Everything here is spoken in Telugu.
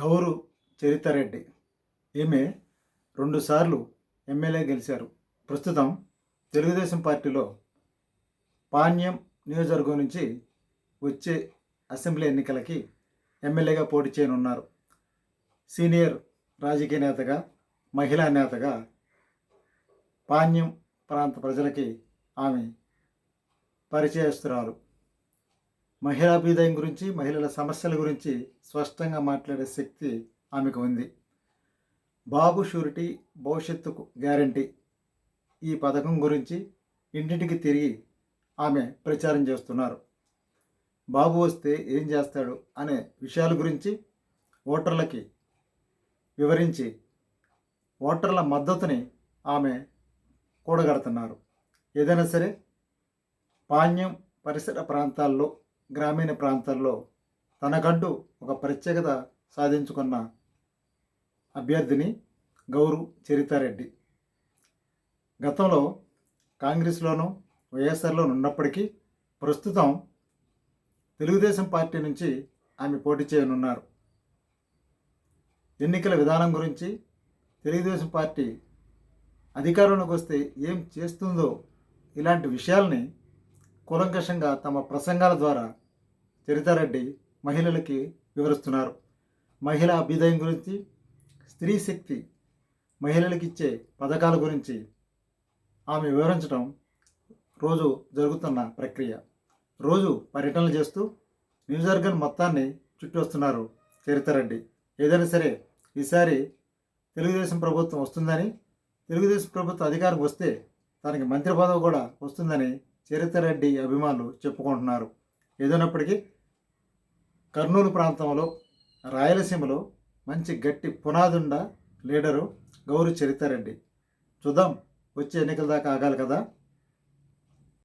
గౌరు చరితారెడ్డి. ఈమె రెండుసార్లు ఎమ్మెల్యే గెలిచారు. ప్రస్తుతం తెలుగుదేశం పార్టీలో పాణ్యం నియోజకవర్గం నుంచి వచ్చే అసెంబ్లీ ఎన్నికలకి ఎమ్మెల్యేగా పోటీ చేయనున్నారు. సీనియర్ రాజకీయ నేతగా మహిళా నేతగా పాణ్యం ప్రాంత ప్రజలకి ఆమె పరిచయస్తురాలు. మహిళాభ్యుదయం గురించి మహిళల సమస్యల గురించి స్పష్టంగా మాట్లాడే శక్తి ఆమెకు ఉంది. బాబు షూరిటీ భవిష్యత్తుకు గ్యారంటీ ఈ పథకం గురించి ఇంటింటికి తిరిగి ఆమె ప్రచారం చేస్తున్నారు. బాబు వస్తే ఏం చేస్తాడు అనే విషయాల గురించి ఓటర్లకి వివరించి ఓటర్ల మద్దతుని ఆమె కూడగడుతున్నారు. ఏదైనా సరే పాణ్యం పరిసర ప్రాంతాల్లో గ్రామీణ ప్రాంతాల్లో తనకంటూ ఒక ప్రత్యేకత సాధించుకున్న అభ్యర్థిని గౌరు చరితారెడ్డి. గతంలో కాంగ్రెస్లోనూ వైఎస్ఆర్లోనూ ఉన్నప్పటికీ ప్రస్తుతం తెలుగుదేశం పార్టీ నుంచి ఆమె పోటీ చేయనున్నారు. ఎన్నికల విధానం గురించి తెలుగుదేశం పార్టీ అధికారంలోకి వస్తే ఏం చేస్తుందో ఇలాంటి విషయాల్ని కూలంకషంగా తమ ప్రసంగాల ద్వారా చరితారెడ్డి మహిళలకి వివరిస్తున్నారు. మహిళా అభ్యుదయం గురించి స్త్రీ శక్తి మహిళలకు ఇచ్చే పథకాల గురించి ఆమె వివరించడం రోజు జరుగుతున్న ప్రక్రియ. రోజు పర్యటనలు చేస్తూ నియోజకవర్గం మొత్తాన్ని చుట్టి వస్తున్నారు చరితారెడ్డి. ఏదైనా సరే ఈసారి తెలుగుదేశం ప్రభుత్వం వస్తుందని తెలుగుదేశం ప్రభుత్వం అధికారం వస్తే తనకి మంత్రి పదవి కూడా వస్తుందని చరితారెడ్డి అభిమానులు చెప్పుకుంటున్నారు. ఏదైనప్పటికీ కర్నూలు ప్రాంతంలో రాయలసీమలో మంచి గట్టి పునాదుండ లీడరు గౌరు చరితారెడ్డి. చూద్దాం వచ్చే ఎన్నికల దాకా ఆగాలి కదా?